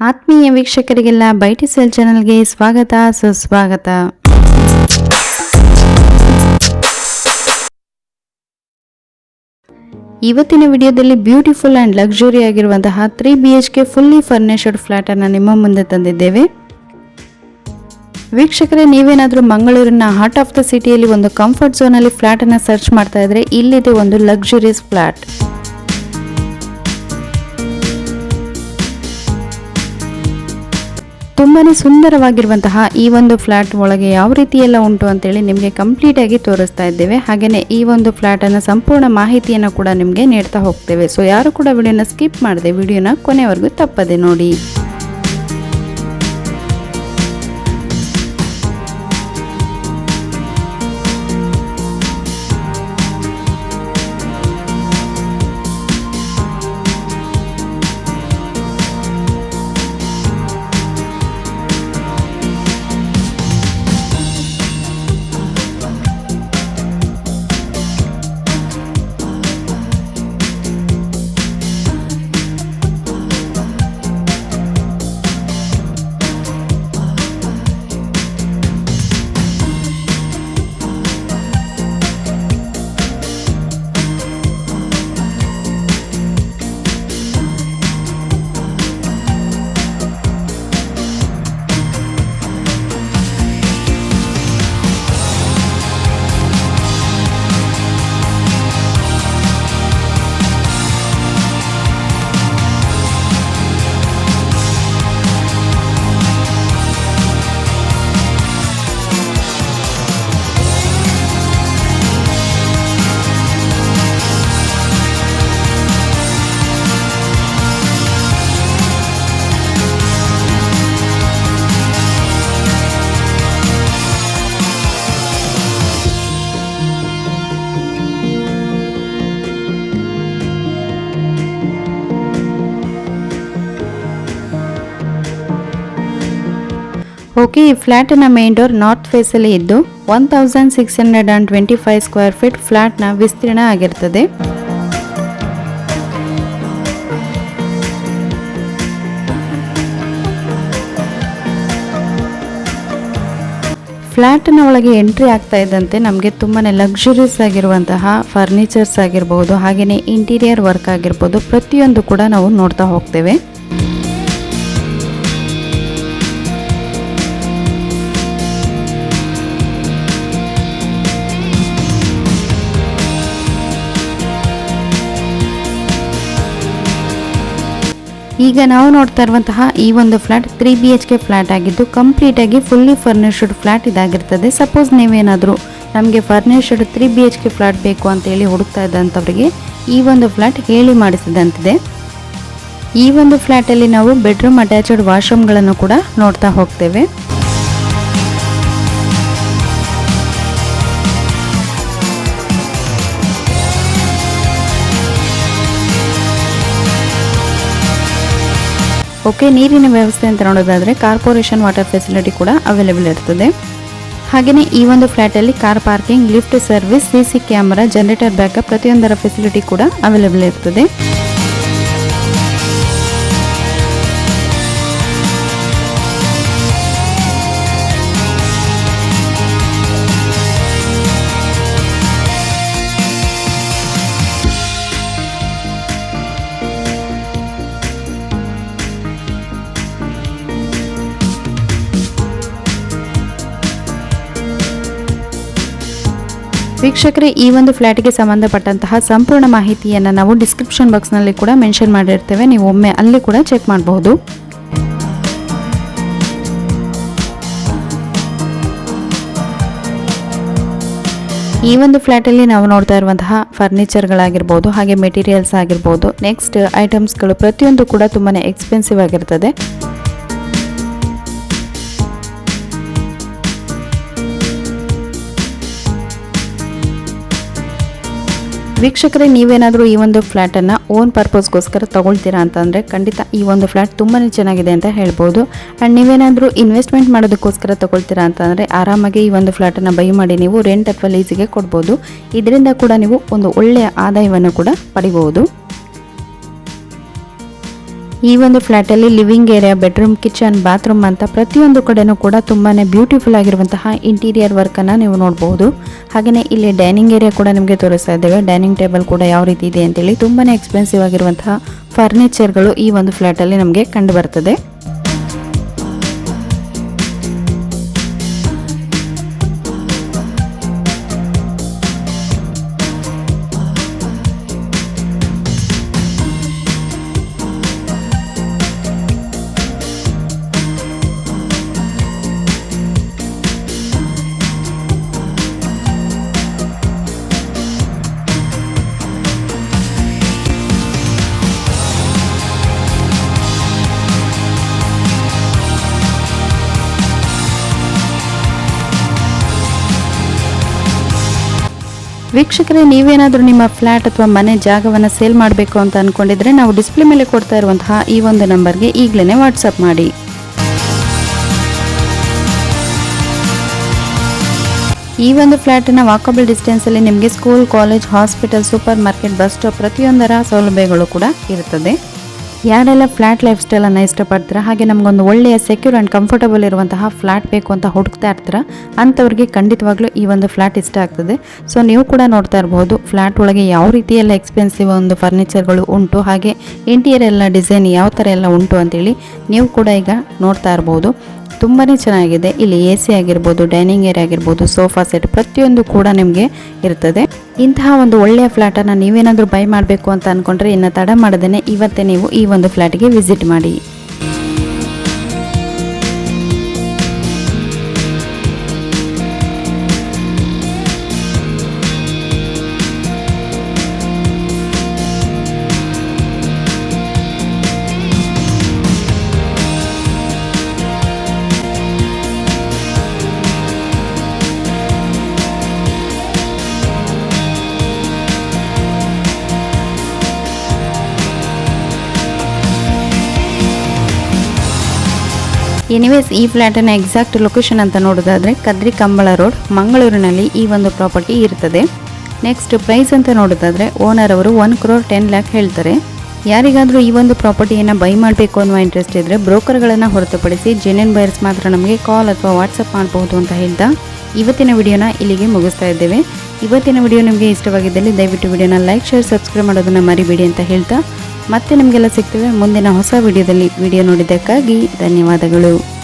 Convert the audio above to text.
ಆತ್ಮೀಯ ವೀಕ್ಷಕರಿಗೆಲ್ಲ ಬೈಟಿ ಸೆಲ್ ಚಾನಲ್ಗೆ ಸ್ವಾಗತ, ಸುಸ್ವಾಗತ. ಇವತ್ತಿನ ವಿಡಿಯೋದಲ್ಲಿ ಬ್ಯೂಟಿಫುಲ್ ಆ್ಯಂಡ್ ಲಕ್ಸುರಿ ಆಗಿರುವಂತಹ three B H K fully furnished ಫ್ಲ್ಯಾಟನ್ನು ನಿಮ್ಮ ಮುಂದೆ ತಂದಿದ್ದೇವೆ. ವೀಕ್ಷಕರೇ, ನೀವೇನಾದರೂ ಮಂಗಳೂರಿನ ಹಾರ್ಟ್ ಆಫ್ ದ ಸಿಟಿಯಲ್ಲಿ ಒಂದು ಕಂಫರ್ಟ್ ಝೋನಲ್ಲಿ ಫ್ಲ್ಯಾಟನ್ನು ಸರ್ಚ್ ಮಾಡ್ತಾ ಇದ್ದರೆ ಇಲ್ಲಿದೆ ಒಂದು ಲಕ್ಸುರಿಯಸ್ ಫ್ಲ್ಯಾಟ್ ತುಂಬಾನೇ ಸುಂದರವಾಗಿರುವಂತಹ ಈ ಒಂದು ಫ್ಲ್ಯಾಟ್ ಒಳಗೆ ಯಾವ ರೀತಿ ಎಲ್ಲ ಉಂಟು ಅಂತೇಳಿ ನಿಮಗೆ ಕಂಪ್ಲೀಟ್ ಆಗಿ ತೋರಿಸ್ತಾ ಇದ್ದೇವೆ. ಹಾಗೆಯೇ ಈ ಒಂದು ಫ್ಲ್ಯಾಟನ್ನು ಸಂಪೂರ್ಣ ಮಾಹಿತಿಯನ್ನು ಕೂಡ ನಿಮಗೆ ನೀಡ್ತಾ ಹೋಗ್ತೇವೆ. ಸೊ ಯಾರು ಕೂಡ ವಿಡಿಯೋನ ಸ್ಕಿಪ್ ಮಾಡದೆ, ವಿಡಿಯೋನ ಕೊನೆವರೆಗೂ ತಪ್ಪದೆ ನೋಡಿ. ಓಕೆ ಈ ಫ್ಲ್ಯಾಟಿನ ಮೇನ್ ಡೋರ್ ನಾರ್ತ್ ಫೇಸಲ್ಲಿ ಇದ್ದು one thousand six hundred and twenty five square feet ಫ್ಲ್ಯಾಟ್ನ ವಿಸ್ತೀರ್ಣ ಆಗಿರ್ತದೆ. ಫ್ಲ್ಯಾಟ್ನ ಒಳಗೆ ಎಂಟ್ರಿ ಆಗ್ತಾ ಇದ್ದಂತೆ ನಮಗೆ ತುಂಬಾ ಲಕ್ಸುರಿಯಸ್ ಆಗಿರುವಂತಹ ಫರ್ನಿಚರ್ಸ್ ಆಗಿರ್ಬೋದು ಹಾಗೆಯೇ ಇಂಟೀರಿಯರ್ ವರ್ಕ್ ಆಗಿರ್ಬೋದು, ಪ್ರತಿಯೊಂದು ಕೂಡ ನಾವು ನೋಡ್ತಾ ಹೋಗ್ತೇವೆ. ಈಗ ನಾವು ನೋಡ್ತಾ ಇರುವಂತಹ ಈ ಒಂದು flat three B H K flat ಆಗಿದ್ದು ಕಂಪ್ಲೀಟ್ ಆಗಿ ಫುಲ್ಲಿ ಫರ್ನಿಶ್ಡ್ ಫ್ಲಾಟ್ ಇದಾಗಿರ್ತದೆ. ಸಪೋಸ್ ನೀವೇನಾದರೂ ನಮಗೆ furnished three B H K flat ಬೇಕು ಅಂತ ಹೇಳಿ ಹುಡುಕ್ತಾ ಇದ್ದಂಥವ್ರಿಗೆ ಈ ಒಂದು ಫ್ಲಾಟ್ ಹೇಳಿ ಮಾಡಿಸಿದಂತಿದೆ. ಈ ಒಂದು ಫ್ಲಾಟಲ್ಲಿ ನಾವು ಬೆಡ್ರೂಮ್ ಅಟ್ಯಾಚ್ಡ್ ವಾಶ್ರೂಮ್ಗಳನ್ನು ಕೂಡ ನೋಡ್ತಾ ಹೋಗ್ತೇವೆ. ಓಕೆ, ನೀರಿನ ವ್ಯವಸ್ಥೆ ಅಂತ ನೋಡೋದಾದರೆ ಕಾರ್ಪೊರೇಷನ್ ವಾಟರ್ ಫೆಸಿಲಿಟಿ ಕೂಡ ಅವೈಲೇಬಲ್ ಇರ್ತದೆ. ಹಾಗೆಯೇ ಈ ಒಂದು ಫ್ಲ್ಯಾಟಲ್ಲಿ car parking, lift service, C C camera, generator backup ಪ್ರತಿಯೊಂದರ ಫೆಸಿಲಿಟಿ ಕೂಡ ಅವೈಲೇಬಲ್ ಇರ್ತದೆ. ವೀಕ್ಷಕರೇ, ಈ ಒಂದು ಫ್ಲ್ಯಾಟ್ಗೆ ಸಂಬಂಧಪಟ್ಟಂತಹ ಸಂಪೂರ್ಣ ಮಾಹಿತಿಯನ್ನು ನಾವು ಡಿಸ್ಕ್ರಿಪ್ಷನ್ ಬಾಕ್ಸ್ನಲ್ಲಿ ಕೂಡ ಮೆನ್ಷನ್ ಮಾಡಿರ್ತೇವೆ ನೀವು ಒಮ್ಮೆ ಅಲ್ಲಿ ಕೂಡ ಚೆಕ್ ಮಾಡಬಹುದು. ಈ ಒಂದು ಫ್ಲ್ಯಾಟಲ್ಲಿ ನಾವು ನೋಡ್ತಾ ಇರುವಂತಹ ಫರ್ನಿಚರ್ಗಳಾಗಿರ್ಬೋದು, ಹಾಗೆ ಮೆಟೀರಿಯಲ್ಸ್ ಆಗಿರ್ಬೋದು ನೆಕ್ಸ್ಟ್ ಐಟಮ್ಸ್ಗಳು ಪ್ರತಿಯೊಂದು ಕೂಡ ತುಂಬಾ ಎಕ್ಸ್ಪೆನ್ಸಿವ್ ಆಗಿರ್ತದೆ. ವೀಕ್ಷಕರೇ, ನೀವೇನಾದರೂ ಈ ಒಂದು ಫ್ಲ್ಯಾಟನ್ನು ಓನ್ ಪರ್ಪಸ್ಗೋಸ್ಕರ ತಗೊಳ್ತೀರಾ ಅಂತಂದರೆ ಖಂಡಿತ ಈ ಒಂದು ಫ್ಲ್ಯಾಟ್ ತುಂಬಾ ಚೆನ್ನಾಗಿದೆ ಅಂತ ಹೇಳ್ಬೋದು. ಆ್ಯಂಡ್ ನೀವೇನಾದರೂ ಇನ್ವೆಸ್ಟ್ಮೆಂಟ್ ಮಾಡೋದಕ್ಕೋಸ್ಕರ ತಗೊಳ್ತೀರಾ ಅಂತಂದರೆ ಆರಾಮಾಗಿ ಈ ಒಂದು ಫ್ಲ್ಯಾಟನ್ನು ಬೈ ಮಾಡಿ ನೀವು ರೆಂಟ್ ಅಥವಾ ಲೀಸಿಗೆ ಕೊಡ್ಬೋದು. ಇದರಿಂದ ಕೂಡ ನೀವು ಒಂದು ಒಳ್ಳೆಯ ಆದಾಯವನ್ನು ಕೂಡ ಪಡಿಬಹುದು. ಈ ಒಂದು ಫ್ಲ್ಯಾಟಲ್ಲಿ living area bedroom kitchen bathroom ಅಂತ ಪ್ರತಿಯೊಂದು ಕಡೆನೂ ಕೂಡ ತುಂಬಾ ಬ್ಯೂಟಿಫುಲ್ ಆಗಿರುವಂತಹ ಇಂಟೀರಿಯರ್ ವರ್ಕನ್ನು ನೀವು ನೋಡಬಹುದು ಹಾಗೆಯೇ ಇಲ್ಲಿ ಡೈನಿಂಗ್ ಏರಿಯಾ ಕೂಡ ನಿಮಗೆ ತೋರಿಸ್ತಾ ಇದ್ದೇವೆ. ಡೈನಿಂಗ್ ಟೇಬಲ್ ಕೂಡ ಯಾವ ರೀತಿ ಇದೆ ಅಂತೇಳಿ ತುಂಬಾ ಎಕ್ಸ್ಪೆನ್ಸಿವ್ ಆಗಿರುವಂತಹ ಫರ್ನಿಚರ್ಗಳು ಈ ಒಂದು ಫ್ಲ್ಯಾಟಲ್ಲಿ ನಮಗೆ ಕಂಡು ಬರ್ತದೆ. ವೀಕ್ಷಕರೇ, ನೀವೇನಾದರೂ ನಿಮ್ಮ ಫ್ಲ್ಯಾಟ್ ಅಥವಾ ಮನೆ ಜಾಗವನ್ನು ಸೇಲ್ ಮಾಡಬೇಕು ಅಂತ ಅಂದ್ಕೊಂಡಿದ್ರೆ ನಾವು ಡಿಸ್ಪ್ಲೇ ಮೇಲೆ ಕೊಡ್ತಾ ಇರುವಂತಹ ಈ ಒಂದು ನಂಬರ್ಗೆ ಈಗಲೇ ವಾಟ್ಸಪ್ ಮಾಡಿ. ಈ ಒಂದು ಫ್ಲ್ಯಾಟಿನ ವಾಕಬಲ್ ಡಿಸ್ಟೆನ್ಸಲ್ಲಿ ನಿಮಗೆ school, college, hospital, super market, bus stop ಪ್ರತಿಯೊಂದರ ಸೌಲಭ್ಯಗಳು ಕೂಡ ಇರುತ್ತದೆ. ಯಾರೆಲ್ಲ ಫ್ಲ್ಯಾಟ್ ಲೈಫ್ ಸ್ಟೈಲನ್ನು ಇಷ್ಟಪಡ್ತೀರಾ? ಹಾಗೆ ನಮಗೊಂದು ಒಳ್ಳೆಯ ಸೆಕ್ಯೂರ್ ಆ್ಯಂಡ್ ಕಂಫರ್ಟಬಲ್ ಇರುವಂತಹ ಫ್ಲ್ಯಾಟ್ ಬೇಕು ಅಂತ ಹುಡುಕ್ತಾ ಇರ್ತೀರಾ? ಅಂಥವ್ರಿಗೆ ಖಂಡಿತವಾಗ್ಲೂ ಈ ಒಂದು ಫ್ಲ್ಯಾಟ್ ಇಷ್ಟ ಆಗ್ತದೆ. ಸೊ ನೀವು ಕೂಡ ನೋಡ್ತಾ ಇರಬಹುದು ಫ್ಲ್ಯಾಟ್ ಒಳಗೆ ಯಾವ ರೀತಿಯೆಲ್ಲ ಎಕ್ಸ್ಪೆನ್ಸಿವ್ ಒಂದು ಫರ್ನಿಚರ್ಗಳು ಉಂಟು, ಹಾಗೆ ಇಂಟೀರಿಯರ್ ಎಲ್ಲ ಡಿಸೈನ್ ಯಾವ ಥರ ಎಲ್ಲ ಉಂಟು ಅಂತೇಳಿ ನೀವು ಕೂಡ ಈಗ ನೋಡ್ತಾ ಇರ್ಬೋದು. ತುಂಬಾ ಚೆನ್ನಾಗಿದೆ. ಇಲ್ಲಿ ಎ ಸಿ ಆಗಿರ್ಬೋದು ಡೈನಿಂಗ್ ಏರಿಯಾ ಆಗಿರ್ಬೋದು ಸೋಫಾ ಸೆಟ್ ಪ್ರತಿಯೊಂದು ಕೂಡ ನಿಮಗೆ ಇರ್ತದೆ. ಇಂತಹ ಒಂದು ಒಳ್ಳೆಯ ಫ್ಲ್ಯಾಟನ್ನು ನೀವೇನಾದರೂ ಬೈ ಮಾಡಬೇಕು ಅಂತ ಅಂದ್ಕೊಂಡ್ರೆ ಇನ್ನು ತಡ ಮಾಡದೇ ಇವತ್ತೇ ನೀವು ಈ ಒಂದು ಫ್ಲ್ಯಾಟ್ಗೆ ವಿಸಿಟ್ ಮಾಡಿ. ಎನಿವೇಸ್ ಈ ಫ್ಲ್ಯಾಟಿನ ಎಕ್ಸಾಕ್ಟ್ ಲೊಕೇಶನ್ ಅಂತ ನೋಡೋದಾದರೆ ಕದ್ರಿ ಕಂಬಳ ರೋಡ್ ಮಂಗಳೂರಿನಲ್ಲಿ ಈ ಒಂದು ಪ್ರಾಪರ್ಟಿ ಇರ್ತದೆ. ನೆಕ್ಸ್ಟ್ ಪ್ರೈಸ್ ಅಂತ ನೋಡೋದಾದರೆ ಓನರ್ ಅವರು ಒನ್ ಕ್ರೋರ್ ಟೆನ್ ಲ್ಯಾಕ್ ಹೇಳ್ತಾರೆ. ಯಾರಿಗಾದರೂ ಈ ಒಂದು ಪ್ರಾಪರ್ಟಿಯನ್ನು ಬೈ ಮಾಡಬೇಕು ಅನ್ನುವ ಇಂಟ್ರೆಸ್ಟ್ ಇದ್ದರೆ ಬ್ರೋಕರ್ಗಳನ್ನು ಹೊರತುಪಡಿಸಿ ಜೆನ್ಯನ್ ಬೈರ್ಸ್ ಮಾತ್ರ ನಮಗೆ ಕಾಲ್ ಅಥವಾ ವಾಟ್ಸಪ್ ಮಾಡಬಹುದು ಅಂತ ಹೇಳ್ತಾ ಇವತ್ತಿನ ವಿಡಿಯೋನ ಇಲ್ಲಿಗೆ ಮುಗಿಸ್ತಾ ಇದ್ದೇವೆ. ಇವತ್ತಿನ ವಿಡಿಯೋ ನಿಮಗೆ ಇಷ್ಟವಾಗಿದ್ದಲ್ಲಿ ದಯವಿಟ್ಟು ವಿಡಿಯೋನ ಲೈಕ್ ಶೇರ್ ಸಬ್ಸ್ಕ್ರೈಬ್ ಮಾಡೋದನ್ನು ಮರಿಬೇಡಿ ಅಂತ ಹೇಳ್ತಾ ಮತ್ತೆ ನಿಮಗೆಲ್ಲ ಸಿಗ್ತೇವೆ ಮುಂದಿನ ಹೊಸ ವಿಡಿಯೋದಲ್ಲಿ ವಿಡಿಯೋ ನೋಡಿದ್ದಕ್ಕಾಗಿ ಧನ್ಯವಾದಗಳು.